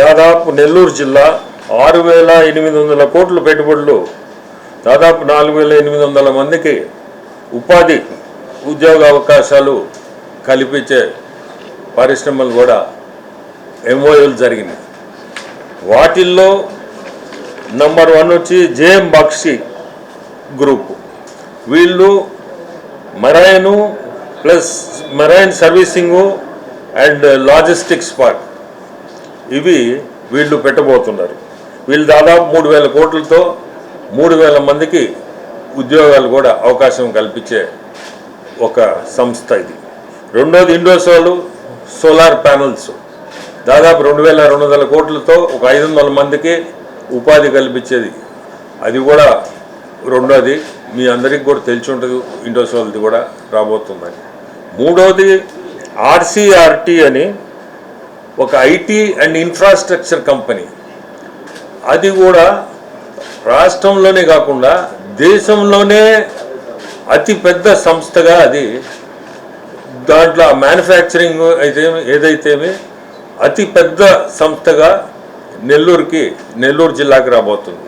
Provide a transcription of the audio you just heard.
దాదాపు నెల్లూరు జిల్లా ఆరు వేల ఎనిమిది వందల కోట్ల పెట్టుబడులు దాదాపు నాలుగు వేల ఎనిమిది వందల మందికి ఉపాధి ఉద్యోగ అవకాశాలు కల్పించే పరిశ్రమలు కూడా ఎంఓయూలు జరిగినాయి. వాటిల్లో నంబర్ వన్ వచ్చి జేఎం బక్షి గ్రూప్. వీళ్ళు marine plus marine servicing and logistics park. ఇవి వీళ్ళు పెట్టబోతున్నారు. వీళ్ళు దాదాపు మూడు వేల కోట్లతో మూడు వేల మందికి ఉద్యోగాలు కూడా అవకాశం కల్పించే ఒక సంస్థ ఇది. రెండోది ఇండోసోలు సోలార్ ప్యానల్స్. దాదాపు రెండు వేల రెండు వందల కోట్లతో ఒక ఐదు వందల మందికి ఉపాధి కల్పించేది. అది కూడా రెండోది మీ అందరికి కూడా తెలిసి ఉంటుంది ఇండోసోల్ది కూడా రాబోతుందని మూడోది ఆర్సీఆర్టీ అని ఒక ఐటీ అండ్ ఇన్ఫ్రాస్ట్రక్చర్ కంపెనీ. అది కూడా రాష్ట్రంలోనే కాకుండా దేశంలోనే అతి పెద్ద సంస్థగా అది. దాంట్లో మ్యానుఫ్యాక్చరింగ్ అయితే ఏదైతేమి అతి పెద్ద సంస్థగా నెల్లూరుకి నెల్లూరు జిల్లాకి రాబోతుంది.